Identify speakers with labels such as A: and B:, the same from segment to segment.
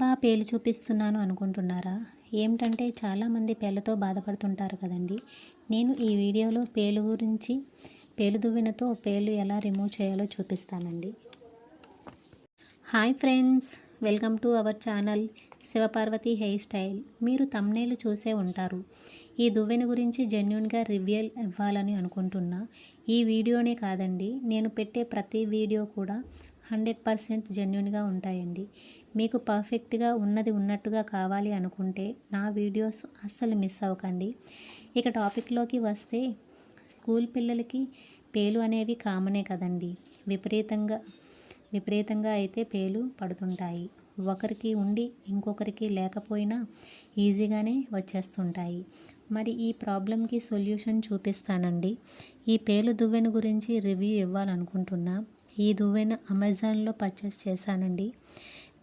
A: బా పేలు చూపిస్తున్నాను అనుకుంటున్నారా? ఏమిటంటే చాలామంది పేలతో బాధపడుతుంటారు కదండి. నేను ఈ వీడియోలో పేలు గురించి పేలు దువ్వెనతో పేలు ఎలా రిమూవ్ చేయాలో చూపిస్తానండి. Hi friends welcome to our channel Shivaparvathi hair style. మీరు తమ్నేలు చూసే ఉంటారు. ఈ దువ్వెన గురించి జెన్యున్గా రివ్యూల్ ఇవ్వాలని అనుకుంటున్నా. ఈ వీడియోనే కాదండి నేను పెట్టే ప్రతి వీడియో కూడా హండ్రెడ్ పర్సెంట్ జెన్యున్గా ఉంటాయండి. మీకు పర్ఫెక్ట్గా ఉన్నది ఉన్నట్టుగా కావాలి అనుకుంటే నా వీడియోస్ అస్సలు మిస్ అవ్వకండి. ఇక టాపిక్లోకి వస్తే స్కూల్ పిల్లలకి పేలు అనేవి కామనే కదండి. విపరీతంగా విపరీతంగా అయితే పేలు పడుతుంటాయి. ఒకరికి ఉండి ఇంకొకరికి లేకపోయినా ఈజీగానే వచ్చేస్తుంటాయి. మరి ఈ ప్రాబ్లంకి సొల్యూషన్ చూపిస్తానండి. ఈ పేలు దువ్వెన గురించి రివ్యూ ఇవ్వాలనుకుంటున్నా. ఈ దువ్వెన అమెజాన్లో పర్చేస్ చేశానండి.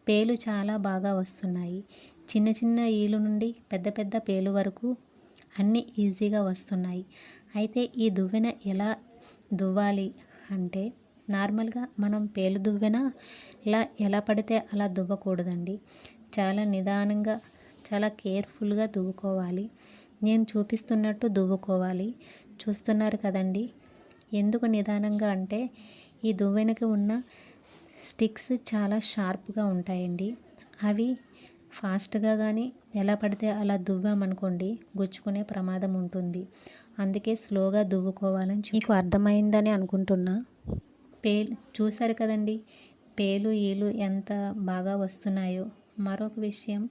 A: పేలు చాలా బాగా వస్తున్నాయి. చిన్న చిన్న ఈలు నుండి పెద్ద పెద్ద పేలు వరకు అన్నీ ఈజీగా వస్తున్నాయి. అయితే ఈ దువ్వెన ఎలా దువ్వాలి అంటే నార్మల్గా మనం పేలు దువ్వెన ఇలా ఎలా పడితే అలా దువ్వకూడదండి. చాలా నిదానంగా చాలా కేర్ఫుల్గా దువ్వుకోవాలి. నేను చూపిస్తున్నట్టు దువ్వుకోవాలి. చూస్తున్నారు కదండి? ఎందుకు నిదానంగా అంటే ఈ దువ్వెనకి ఉన్న స్టిక్స్ చాలా షార్ప్గా ఉంటాయండి. అవి ఫాస్ట్గా కానీ ఎలా పడితే అలా దువ్వామనుకోండి గుచ్చుకునే ప్రమాదం ఉంటుంది. అందుకే స్లోగా దువ్వుకోవాలని మీకు అర్థమైందని అనుకుంటున్నా. పేలు చూశారు కదండి పేలు ఈలు ఎంత బాగా వస్తున్నాయో. మరొక విషయం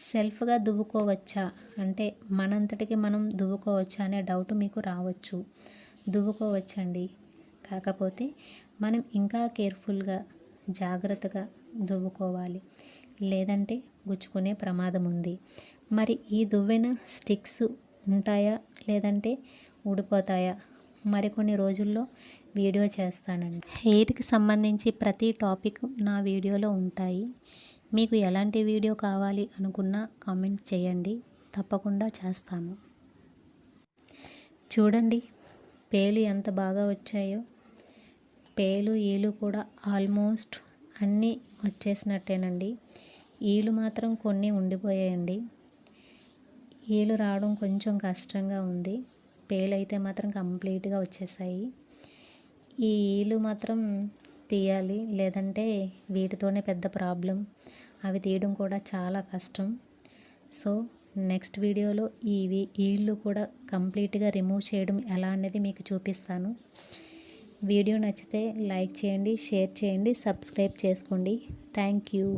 A: సెల్ఫ్గా దువ్వుకోవచ్చా? అంటే మనంతటికి మనం దువ్వుకోవచ్చా అనే డౌట్ మీకు రావచ్చు. దువ్వుకోవచ్చండి. కాకపోతే మనం ఇంకా కేర్ఫుల్గా జాగ్రత్తగా దువ్వుకోవాలి. లేదంటే గుచ్చుకునే ప్రమాదం ఉంది మరి ఈ దువ్వెన స్టిక్స్ ఉంటాయా? లేదంటే ఊడిపోతాయా? మరికొన్ని రోజుల్లో వీడియో చేస్తానండి. హెయిర్కి సంబంధించి ప్రతి టాపిక్ నా వీడియోలో ఉంటాయి. మీకు ఎలాంటి వీడియో కావాలి అనుకున్నా కామెంట్ చేయండి. తప్పకుండా చేస్తాను. చూడండి పేలు ఎంత బాగా వచ్చాయో పేలు ఈలు కూడా ఆల్మోస్ట్ అన్నీ వచ్చేసినట్టేనండి. ఈలు మాత్రం కొన్ని ఉండిపోయాయండి. ఈలు రావడం కొంచెం కష్టంగా ఉంది. పేలు అయితే మాత్రం కంప్లీట్గా వచ్చేసాయి. ఈ ఈలు మాత్రం తీయాలి లేదంటే వీటితోనే పెద్ద ప్రాబ్లం. అవి తీయడం కూడా చాలా కష్టం. సో నెక్స్ట్ వీడియోలో ఇవి ఈళ్ళు కూడా కంప్లీట్గా రిమూవ్ చేయడం ఎలా అనేది మీకు చూపిస్తాను. వీడియో నచ్చితే లైక్ చేయండి షేర్ చేయండి సబ్స్క్రైబ్ చేసుకోండి. Thank you.